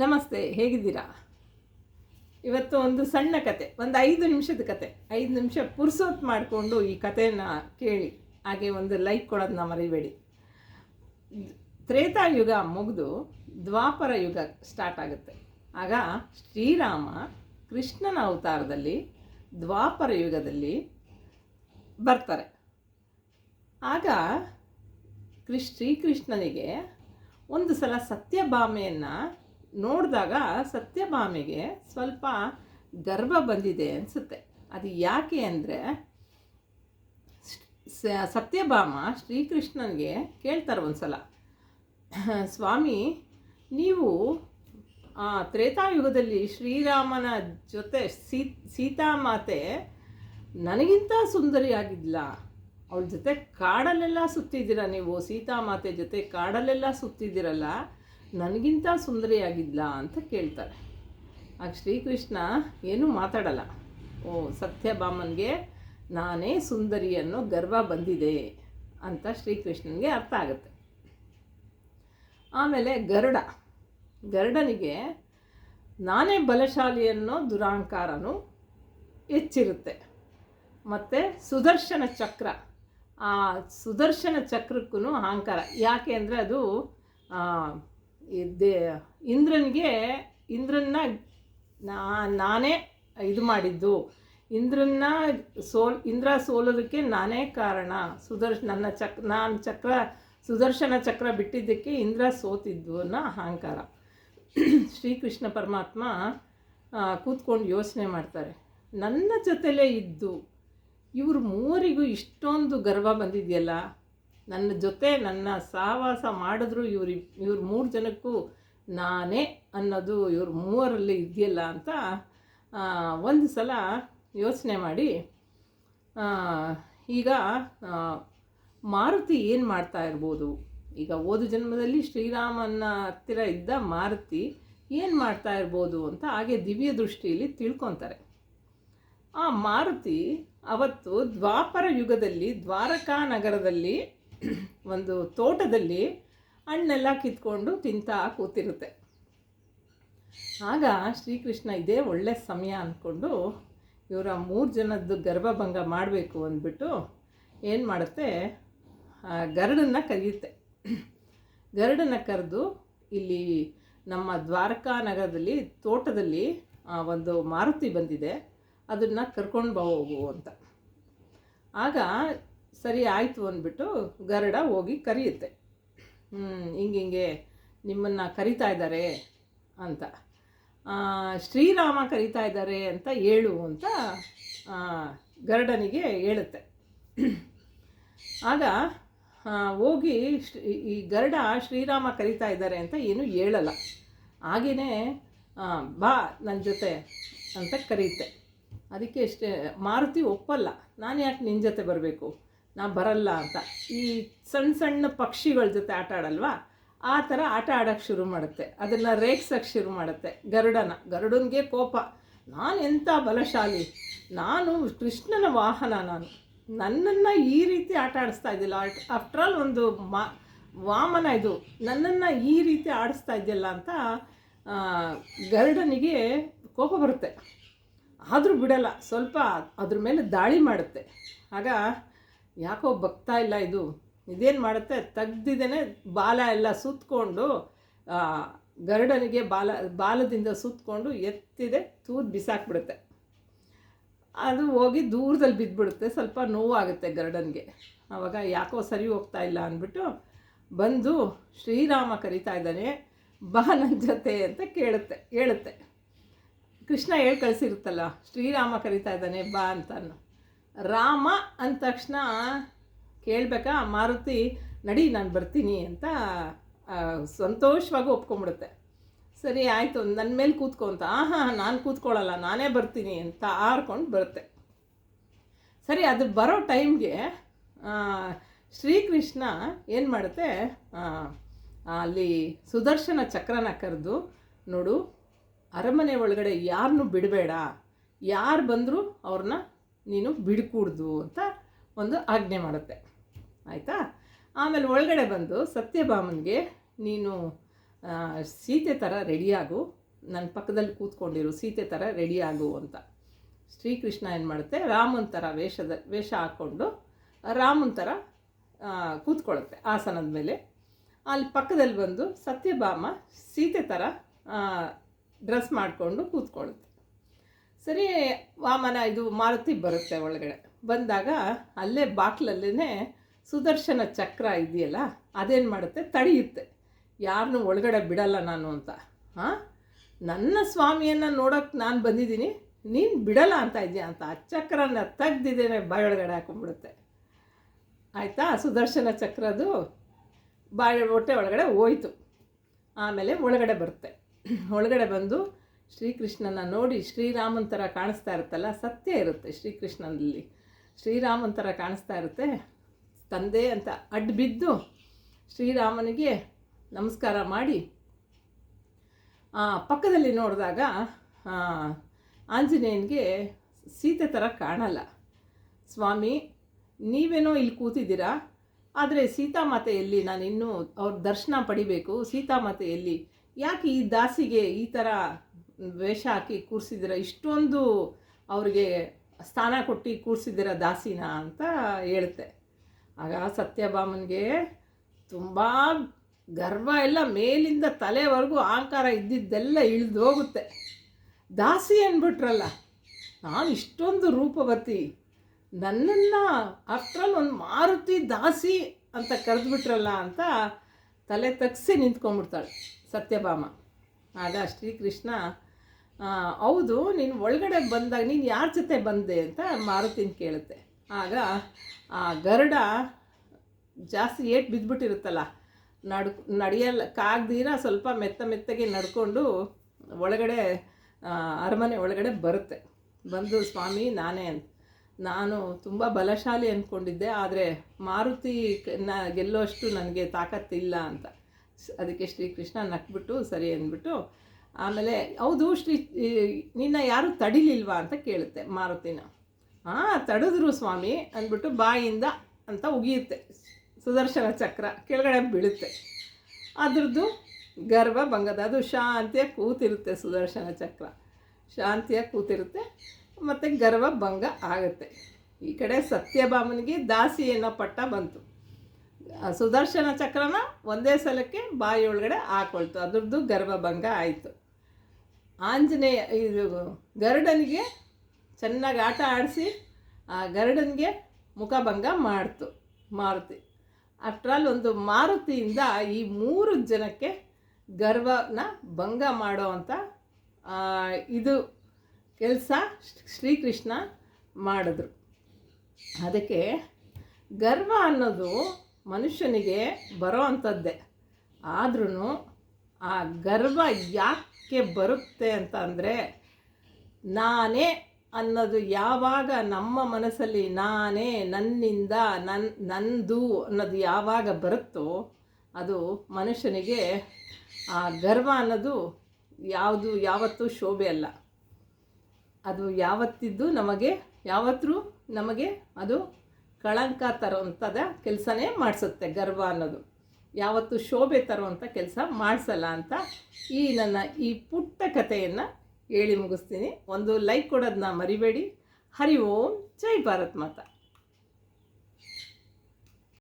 ನಮಸ್ತೆ, ಹೇಗಿದ್ದೀರಾ? ಇವತ್ತು ಒಂದು ಸಣ್ಣ ಕತೆ, ಒಂದು ಐದು ನಿಮಿಷದ ಕತೆ. ಐದು ನಿಮಿಷ ಪುರ್ಸೋತ್ ಮಾಡಿಕೊಂಡು ಈ ಕಥೆಯನ್ನು ಕೇಳಿ, ಹಾಗೆ ಒಂದು ಲೈಕ್ ಕೊಡೋದನ್ನ ಮರಿಬೇಡಿ. ತ್ರೇತಾಯುಗ ಮುಗಿದು ದ್ವಾಪರ ಯುಗ ಸ್ಟಾರ್ಟ್ ಆಗುತ್ತೆ. ಆಗ ಶ್ರೀರಾಮ ಕೃಷ್ಣನ ಅವತಾರದಲ್ಲಿ ದ್ವಾಪರ ಯುಗದಲ್ಲಿ ಬರ್ತಾರೆ. ಆಗ ಕೃಷ್, ಶ್ರೀಕೃಷ್ಣನಿಗೆ ಒಂದು ಸಲ ಸತ್ಯಭಾಮೆಯನ್ನು ನೋಡಿದಾಗ ಸತ್ಯಭಾಮೆಗೆ ಸ್ವಲ್ಪ ಗರ್ವ ಬಂದಿದೆ ಅನಿಸುತ್ತೆ. ಅದು ಯಾಕೆ ಅಂದರೆ ಸತ್ಯಭಾಮ ಶ್ರೀಕೃಷ್ಣನಿಗೆ ಕೇಳ್ತಾರೆ ಒಂದು ಸಲ ಸ್ವಾಮಿ ನೀವು ಆ, ತ್ರೇತಾಯುಗದಲ್ಲಿ ಶ್ರೀರಾಮನ ಜೊತೆ ಸೀ ಸೀತಾಮಾತೆ ನನಗಿಂತ ಸುಂದರಿಯಾಗಿದ್ಲ. ಅವಳ ಜೊತೆ ಕಾಡಲ್ಲೆಲ್ಲ ಸುತ್ತಿದ್ದೀರ ನೀವು ಸೀತಾಮಾತೆ ಜೊತೆ ಕಾಡಲ್ಲೆಲ್ಲ ಸುತ್ತಿದ್ದೀರಲ್ಲ. ನನಗಿಂತ ಸುಂದರಿಯಾಗಿದ್ಲ ಅಂತ ಕೇಳ್ತಾರೆ. ಆಗ ಶ್ರೀಕೃಷ್ಣ ಏನೂ ಮಾತಾಡಲ್ಲ. ಓ, ಸತ್ಯಭಾಮನ್ಗೆ ನಾನೇ ಸುಂದರಿ ಅನ್ನೋ ಗರ್ವ ಬಂದಿದೆ ಅಂತ ಶ್ರೀಕೃಷ್ಣನಿಗೆ ಅರ್ಥ ಆಗುತ್ತೆ. ಆಮೇಲೆ ಗರುಡ. ಗರುಡನಿಗೆ ನಾನೇ ಬಲಶಾಲಿ ಅನ್ನೋ ದುರಾಂಕಾರನೂ ಹೆಚ್ಚಿರುತ್ತೆ. ಮತ್ತು ಸುದರ್ಶನ ಚಕ್ರ. ಆ ಸುದರ್ಶನ ಚಕ್ರಕ್ಕೂ ಅಹಂಕಾರ. ಯಾಕೆ ಅಂದರೆ ಅದು ಇದೇ ಇಂದ್ರನಿಗೆ ಇಂದ್ರನ್ನ ನಾನೇ ಇದು ಮಾಡಿದ್ದು. ಇಂದ್ರನ್ನ ಸೋಲ್, ಇಂದ್ರ ಸೋಲೋದಕ್ಕೆ ನಾನೇ ಕಾರಣ. ಸುದರ್ಶ, ನನ್ನ ಚಕ್, ನಾನು ಚಕ್ರ, ಸುದರ್ಶನ ಚಕ್ರ ಬಿಟ್ಟಿದ್ದಕ್ಕೆ ಇಂದ್ರ ಸೋತಿದ್ದು ಅನ್ನೋ ಅಹಂಕಾರ. ಶ್ರೀಕೃಷ್ಣ ಪರಮಾತ್ಮ ಕೂತ್ಕೊಂಡು ಯೋಚನೆ ಮಾಡ್ತಾರೆ. ನನ್ನ ಜೊತೆಲೇ ಇದ್ದು, ಇವರು ಮೂವರಿಗೂ ಇಷ್ಟೊಂದು ಗರ್ವ ಬಂದಿದೆಯಲ್ಲ? ನನ್ನ ಜೊತೆ ನನ್ನ ಸಹವಾಸ ಮಾಡಿದ್ರು ಇವ್ರಿ ಇವ್ರ ಮೂರು ಜನಕ್ಕೂ ನಾನೇ ಅನ್ನೋದು ಇವ್ರ ಮೂವರಲ್ಲಿ ಇದೆಯಲ್ಲ ಅಂತ ಒಂದು ಸಲ ಯೋಚನೆ ಮಾಡಿ ಈಗ ಮಾರುತಿ ಏನು ಮಾಡ್ತಾ ಇರ್ಬೋದು? ಈಗ ಓದು ಜನ್ಮದಲ್ಲಿ ಶ್ರೀರಾಮನ ಹತ್ತಿರ ಇದ್ದ ಮಾರುತಿ ಏನು ಮಾಡ್ತಾ ಇರ್ಬೋದು ಅಂತ ಹಾಗೆ ದಿವ್ಯ ದೃಷ್ಟಿಯಲ್ಲಿ ತಿಳ್ಕೊತಾರೆ. ಆ ಮಾರುತಿ ಅವತ್ತು ದ್ವಾಪರ ಯುಗದಲ್ಲಿ, ದ್ವಾರಕಾ ನಗರದಲ್ಲಿ ಒಂದು ತೋಟದಲ್ಲಿ ಹಣ್ಣೆಲ್ಲ ಕಿತ್ಕೊಂಡು ತಿಂತಾ ಕೂತಿರುತ್ತೆ. ಆಗ ಶ್ರೀಕೃಷ್ಣ ಇದೇ ಒಳ್ಳೆ ಸಮಯ ಅಂದ್ಕೊಂಡು ಇವರ ಮೂರು ಜನದ್ದು ಗರ್ಭಭಂಗ ಮಾಡಬೇಕು ಅಂದ್ಬಿಟ್ಟು ಏನು ಮಾಡುತ್ತೆ? ಗರುಡನ್ನ ಕರೆಯುತ್ತೆ. ಗರಡನ್ನು ಕರೆದು ಇಲ್ಲಿ ನಮ್ಮ ದ್ವಾರಕಾ ನಗರದಲ್ಲಿ ತೋಟದಲ್ಲಿ ಒಂದು ಮಾರುತಿ ಬಂದಿದೆ. ಅದನ್ನು ಕರ್ಕೊಂಡು ಹೋಗು ಅಂತ. ಆಗ ಸರಿ ಆಯಿತು ಅಂದ್ಬಿಟ್ಟು ಗರಡ ಹೋಗಿ ಕರೆಯುತ್ತೆ. ಹಿಂಗೆ ಹಿಂಗೆ ನಿಮ್ಮನ್ನು ಕರಿತಾ ಇದ್ದಾರೆ ಅಂತ. ಶ್ರೀರಾಮ ಕರಿತಾ ಇದ್ದಾರೆ ಅಂತ ಹೇಳು ಅಂತ ಗರಡನಿಗೆ ಹೇಳುತ್ತೆ. ಆಗ ಹೋಗಿ ಈ ಗರಡ ಶ್ರೀರಾಮ ಕರಿತಾ ಇದ್ದಾರೆ ಅಂತ ಏನು ಹೇಳಲ್ಲ. ಹಾಗೆಯೇ ಬಾ ನನ್ನ ಜೊತೆ ಅಂತ ಕರೀತೆ. ಅದಕ್ಕೆ ಎಷ್ಟೇ ಮಾರುತಿ ಒಪ್ಪಲ್ಲ. ನಾನು ಯಾಕೆ ನಿನ್ನ ಜೊತೆ ಬರಬೇಕು? ನಾ ಬರಲ್ಲ ಅಂತ. ಈ ಸಣ್ಣ ಸಣ್ಣ ಪಕ್ಷಿಗಳ ಜೊತೆ ಆಟ ಆಡಲ್ವಾ? ಆ ಥರ ಆಟ ಆಡೋಕ್ಕೆ ಶುರು ಮಾಡುತ್ತೆ. ಅದನ್ನು ರೇಗ್ಸೋಕ್ಕೆ ಶುರು ಮಾಡುತ್ತೆ. ಗರುಡನ. ಗರುಡನಿಗೆ ಕೋಪ. ನಾನು ಎಂಥ ಬಲಶಾಲಿ? ನಾನು ಕೃಷ್ಣನ ವಾಹನ ನಾನು. ನನ್ನನ್ನು ಈ ರೀತಿ ಆಟ ಆಡಿಸ್ತಾ ಇದ್ದಿಲ್ಲ. ಆಫ್ಟರ್ ಆಲ್ ಒಂದು ಮಾ, ವಾಮನ ಇದು. ನನ್ನನ್ನು ಈ ರೀತಿ ಆಡಿಸ್ತಾ ಇದೆಯಲ್ಲ ಅಂತ ಗರುಡನಿಗೆ ಕೋಪ ಬರುತ್ತೆ. ಆದರೂ ಬಿಡಲ್ಲ. ಸ್ವಲ್ಪ ಅದ್ರ ಮೇಲೆ ದಾಳಿ ಮಾಡುತ್ತೆ. ಆಗ ಯಾಕೋ ಬಗ್ತಾ ಇಲ್ಲ ಇದು. ಇದೇನು ಮಾಡುತ್ತೆ? ತೆಗ್ದಿದ್ದೇನೆ ಬಾಲ ಎಲ್ಲ ಸುತ್ತಕೊಂಡು ಗರ್ಡನಿಗೆ ಬಾಲ, ಬಾಲದಿಂದ ಸುತ್ತಕೊಂಡು ಎತ್ತಿದೆ ತೂತು ಬಿಸಾಕ್ಬಿಡುತ್ತೆ. ಅದು ಹೋಗಿ ದೂರದಲ್ಲಿ ಬಿದ್ದುಬಿಡುತ್ತೆ ಸ್ವಲ್ಪ ನೋವಾಗುತ್ತೆ ಗರ್ಡನ್ಗೆ. ಆವಾಗ ಯಾಕೋ ಸರಿ ಹೋಗ್ತಾ ಇಲ್ಲ ಅಂದ್ಬಿಟ್ಟು ಬಂದು ಶ್ರೀರಾಮ ಕರಿತಾ ಇದ್ದಾನೆ. ಬಾ ನನ್ನ ಜೊತೆ ಅಂತ ಕೇಳುತ್ತೆ ಹೇಳುತ್ತೆ ಕೃಷ್ಣ ಹೇಳಿ ಕಳಿಸಿರುತ್ತಲ್ಲ, ಶ್ರೀರಾಮ ಕರಿತಾ ಇದ್ದಾನೆ ಬಾ ಅಂತಾನು ರಾಮ ಅಂದ ತಕ್ಷಣ ಕೇಳಬೇಕಾ ಮಾರುತಿ ನಡಿ ನಾನು ಬರ್ತೀನಿ ಅಂತ ಆ, ಸಂತೋಷವಾಗಿ ಒಪ್ಕೊಂಬಿಡುತ್ತೆ ಸರಿ ಆಯಿತು ನನ್ನ ಮೇಲೆ ಕೂತ್ಕೊ ಅಂತ. ಆಹಾ ನಾನು ಕೂತ್ಕೊಳ್ಳಲ್ಲ ನಾನೇ ಬರ್ತೀನಿ ಅಂತ ಆರ್ಕೊಂಡು ಬರುತ್ತೆ. ಸರಿ ಅದು ಬರೋ ಟೈಮ್ಗೆ ಶ್ರೀಕೃಷ್ಣ ಏನು ಮಾಡುತ್ತೆ ಆ, ಅಲ್ಲಿ ಸುದರ್ಶನ ಚಕ್ರನ ಕರೆದು ನೋಡು ಅರಮನೆ ಒಳಗಡೆ ಯಾರನ್ನೂ ಬಿಡಬೇಡ. ಯಾರು ಬಂದರೂ ಅವ್ರನ್ನ ನೀನು ಬಿಡ್ಕೂಡ್ದು ಅಂತ ಒಂದು ಆಜ್ಞೆ ಮಾಡುತ್ತೆ. ಆಯಿತಾ? ಆಮೇಲೆ ಒಳಗಡೆ ಬಂದು ಸತ್ಯಭಾಮನ್ಗೆ ನೀನು ಸೀತೆ ಥರ ರೆಡಿಯಾಗು ನನ್ನ ಪಕ್ಕದಲ್ಲಿ ಕೂತ್ಕೊಂಡಿರು, ಸೀತೆ ಥರ ರೆಡಿಯಾಗು ಅಂತ. ಶ್ರೀಕೃಷ್ಣ ಏನು ಮಾಡುತ್ತೆ? ರಾಮನ ಥರ ವೇಷದ, ವೇಷ ಹಾಕ್ಕೊಂಡು ರಾಮನ ಥರ ಕೂತ್ಕೊಳ್ಳುತ್ತೆ ಆಸನದ ಮೇಲೆ. ಅಲ್ಲಿ ಪಕ್ಕದಲ್ಲಿ ಬಂದು ಸತ್ಯಭಾಮ ಸೀತೆ ಥರ ಡ್ರೆಸ್ ಮಾಡಿಕೊಂಡು ಕೂತ್ಕೊಳ್ಳುತ್ತೆ. ಸರಿ, ವಾಮನ ಇದು ಮಾರುತಿ ಬರುತ್ತೆ ಒಳಗಡೆ. ಬಂದಾಗ ಅಲ್ಲೇ ಬಾಕ್ಲಲ್ಲೇ ಸುದರ್ಶನ ಚಕ್ರ ಇದೆಯಲ್ಲ, ಅದೇನು ಮಾಡುತ್ತೆ? ತಡೆಯುತ್ತೆ. ಯಾರನ್ನೂ ಒಳಗಡೆ ಬಿಡಲ್ಲ ನಾನು ಅಂತ. ಹಾಂ? ನನ್ನ ಸ್ವಾಮಿಯನ್ನು ನೋಡೋಕ್ಕೆ ನಾನು ಬಂದಿದ್ದೀನಿ. ನೀನು ಬಿಡಲ್ಲ ಅಂತ ಇದೆಯಾ ಅಂತ. ಆ ಚಕ್ರನ ತೆಗ್ದಿದ್ದೇನೆ ಬಾಯೊಳಗಡೆ ಹಾಕೊಂಡ್ಬಿಡುತ್ತೆ. ಆಯಿತಾ? ಸುದರ್ಶನ ಚಕ್ರದು ಬಾಯಿ ಹೊಟ್ಟೆ ಒಳಗಡೆ ಹೋಯ್ತು. ಆಮೇಲೆ ಒಳಗಡೆ ಬರುತ್ತೆ. ಒಳಗಡೆ ಬಂದು ಶ್ರೀಕೃಷ್ಣನ ನೋಡಿ ಶ್ರೀರಾಮನ ಥರ ಕಾಣಿಸ್ತಾ ಇರುತ್ತಲ್ಲ, ಸತ್ಯ ಇರುತ್ತೆ ಶ್ರೀಕೃಷ್ಣನಲ್ಲಿ. ಶ್ರೀರಾಮನ ಥರ ಕಾಣಿಸ್ತಾ ಇರುತ್ತೆ. ತಂದೆ ಅಂತ ಅಡ್ಡ ಬಿದ್ದು ಶ್ರೀರಾಮನಿಗೆ ನಮಸ್ಕಾರ ಮಾಡಿ ಪಕ್ಕದಲ್ಲಿ ನೋಡಿದಾಗ ಆಂಜನೇಯನಿಗೆ ಸೀತೆ ಥರ ಕಾಣಲ್ಲ. ಸ್ವಾಮಿ, ನೀವೇನೋ ಇಲ್ಲಿ ಕೂತಿದ್ದೀರಾ? ಆದರೆ ಸೀತಾಮಾತೆಯಲ್ಲಿ ನಾನು ಇನ್ನೂ ಅವ್ರ ದರ್ಶನ ಪಡಿಬೇಕು. ಸೀತಾಮಾತೆಯಲ್ಲಿ ಯಾಕೆ ಈ ದಾಸಿಗೆ ಈ ಥರ ವೇಷ ಹಾಕಿ ಕೂರಿಸಿದ್ದೀರ, ಇಷ್ಟೊಂದು ಅವ್ರಿಗೆ ಸ್ಥಾನ ಕೊಟ್ಟು ಕೂರಿಸಿದ್ದೀರ ದಾಸಿನ ಅಂತ ಹೇಳ್ತೆ ಆಗ ಸತ್ಯಭಾಮನಿಗೆ ತುಂಬ ಗರ್ವ ಎಲ್ಲ, ಮೇಲಿಂದ ತಲೆವರೆಗೂ ಆಕಾರ ಇದ್ದಿದ್ದೆಲ್ಲ ಇಳಿದು ಹೋಗುತ್ತೆ. ದಾಸಿ ಅಂದ್ಬಿಟ್ರಲ್ಲ, ನಾನು ಇಷ್ಟೊಂದು ರೂಪವತಿ, ನನ್ನನ್ನು ಅಷ್ಟ್ರಲ್ಲಿ ಒಂದು ಮಾರುತಿ ದಾಸಿ ಅಂತ ಕರೆದ್ಬಿಟ್ರಲ್ಲ ಅಂತ ತಲೆ ತಗ್ಸಿ ನಿಂತ್ಕೊಂಡ್ಬಿಡ್ತಾಳೆ ಸತ್ಯಭಾಮ. ಆಗ ಶ್ರೀಕೃಷ್ಣ ಹೌದು, ನೀನು ಒಳಗಡೆ ಬಂದಾಗ ನೀನು ಯಾರ ಜೊತೆ ಬಂದೆ? ಅಂತ ಮಾರುತಿನ ಕೇಳುತ್ತೆ. ಆಗ ಆ ಗರುಡ ಜಾಸ್ತಿ ಏಟ್ ಬಿದ್ದುಬಿಟ್ಟಿರುತ್ತಲ್ಲ ನಡ್ ನಡೆಯಲ್ಲ ಕಾಗ್ದಿರ ಸ್ವಲ್ಪ ಮೆತ್ತ ಮೆತ್ತಗೆ ನಡ್ಕೊಂಡು ಒಳಗಡೆ ಅರಮನೆ ಒಳಗಡೆ ಬರುತ್ತೆ. ಬಂದು, ಸ್ವಾಮಿ, ನಾನೇ ಅಂತ. ನಾನು ತುಂಬ ಬಲಶಾಲಿ ಅಂದ್ಕೊಂಡಿದ್ದೆ ಆದರೆ ಮಾರುತಿ ನ, ಗೆಲ್ಲೋಷ್ಟು ನನಗೆ ತಾಕತ್ತಿಲ್ಲ ಅಂತ. ಅದಕ್ಕೆ ಶ್ರೀಕೃಷ್ಣ ನಕ್ಬಿಟ್ಟು ಸರಿ ಅಂದ್ಬಿಟ್ಟು ಆಮೇಲೆ ಹೌದು ಶ್ರೀ ನಿನ್ನ ಯಾರು ತಡಿಲಿಲ್ವಾ ಅಂತ ಕೇಳುತ್ತೆ ಮಾರುತಿನ. ಹಾಂ ತಡೆದ್ರು ಸ್ವಾಮಿ ಅಂದ್ಬಿಟ್ಟು ಬಾಯಿಂದ ಅಂತ ಉಗಿಯುತ್ತೆ. ಸುದರ್ಶನ ಚಕ್ರ ಕೆಳಗಡೆ ಬೀಳುತ್ತೆ. ಅದ್ರದ್ದು ಗರ್ವ, ಭಂಗದ, ಅದು ಶಾಂತಿಯಾಗಿ ಕೂತಿರುತ್ತೆ ಸುದರ್ಶನ ಚಕ್ರ. ಶಾಂತಿಯಾಗಿ ಕೂತಿರುತ್ತೆ, ಮತ್ತು ಗರ್ವ, ಭಂಗ ಆಗುತ್ತೆ. ಈ ಕಡೆ ಸತ್ಯಭಾಮನಿಗೆ ದಾಸಿ ಅನ್ನೋ ಪಟ್ಟ ಬಂತು. ಸುದರ್ಶನ ಚಕ್ರನ ಒಂದೇ ಸಲಕ್ಕೆ ಬಾಯಿ ಒಳಗಡೆ ಹಾಕೊಳ್ತು. ಅದ್ರದ್ದು ಗರ್ಭಭಂಗ ಆಯಿತು. ಆಂಜನೇಯ, ಇದು ಗರುಡನಿಗೆ ಚೆನ್ನಾಗಿ ಆಟ ಆಡಿಸಿ, ಆ ಗರುಡನಿಗೆ ಮುಖಭಂಗ ಮಾಡ್ತು, ಮಾರುತಿ. ಅಷ್ಟರಲ್ಲಿ ಒಂದು ಮಾರುತಿಯಿಂದ ಈ ಮೂರು ಜನಕ್ಕೆ ಗರ್ವನ ಭಂಗ ಮಾಡೋ ಅಂಥ ಇದು ಕೆಲಸ ಶ್ರೀಕೃಷ್ಣ ಮಾಡಿದ್ರು. ಅದಕ್ಕೆ ಗರ್ವ ಅನ್ನೋದು ಮನುಷ್ಯನಿಗೆ ಬರೋ ಅಂಥದ್ದೇ. ಆದ್ರೂ ಆ ಗರ್ವ ಯಾಕೆ ಬರುತ್ತೆ ಅಂತ ಅಂದರೆ, ನಾನೇ ಅನ್ನೋದು ಯಾವಾಗ ನಮ್ಮ ಮನಸ್ಸಲ್ಲಿ ನಾನೇ ನನ್ನಿಂದ ನನ್ನ ನಂದು ಅನ್ನೋದು ಯಾವಾಗ ಬರುತ್ತೋ, ಅದು ಮನುಷ್ಯನಿಗೆ ಆ ಗರ್ವ ಅನ್ನೋದು ಯಾವುದು ಯಾವತ್ತೂ ಶೋಭೆ ಅಲ್ಲ. ಅದು ಯಾವತ್ತಿದ್ದು ನಮಗೆ ಯಾವತ್ತೂ ನಮಗೆ ಅದು ಕಳಂಕ ತರುವಂಥದ ಕೆಲಸನೇ ಮಾಡಿಸುತ್ತೆ ಗರ್ವ ಅನ್ನೋದು. ಯಾವತ್ತು ಶೋಭೆ ತರುವಂಥ ಕೆಲಸ ಮಾಡಿಸಲ್ಲ ಅಂತ ಈ ನನ್ನ ಈ ಪುಟ್ಟ ಕಥೆಯನ್ನು ಹೇಳಿ ಮುಗಿಸ್ತೀನಿ. ಒಂದು ಲೈಕ್ ಕೊಡೋದನ್ನ ಮರಿಬೇಡಿ. ಹರಿ ಓಂ, ಜೈ ಭಾರತ್ ಮಾತಾ.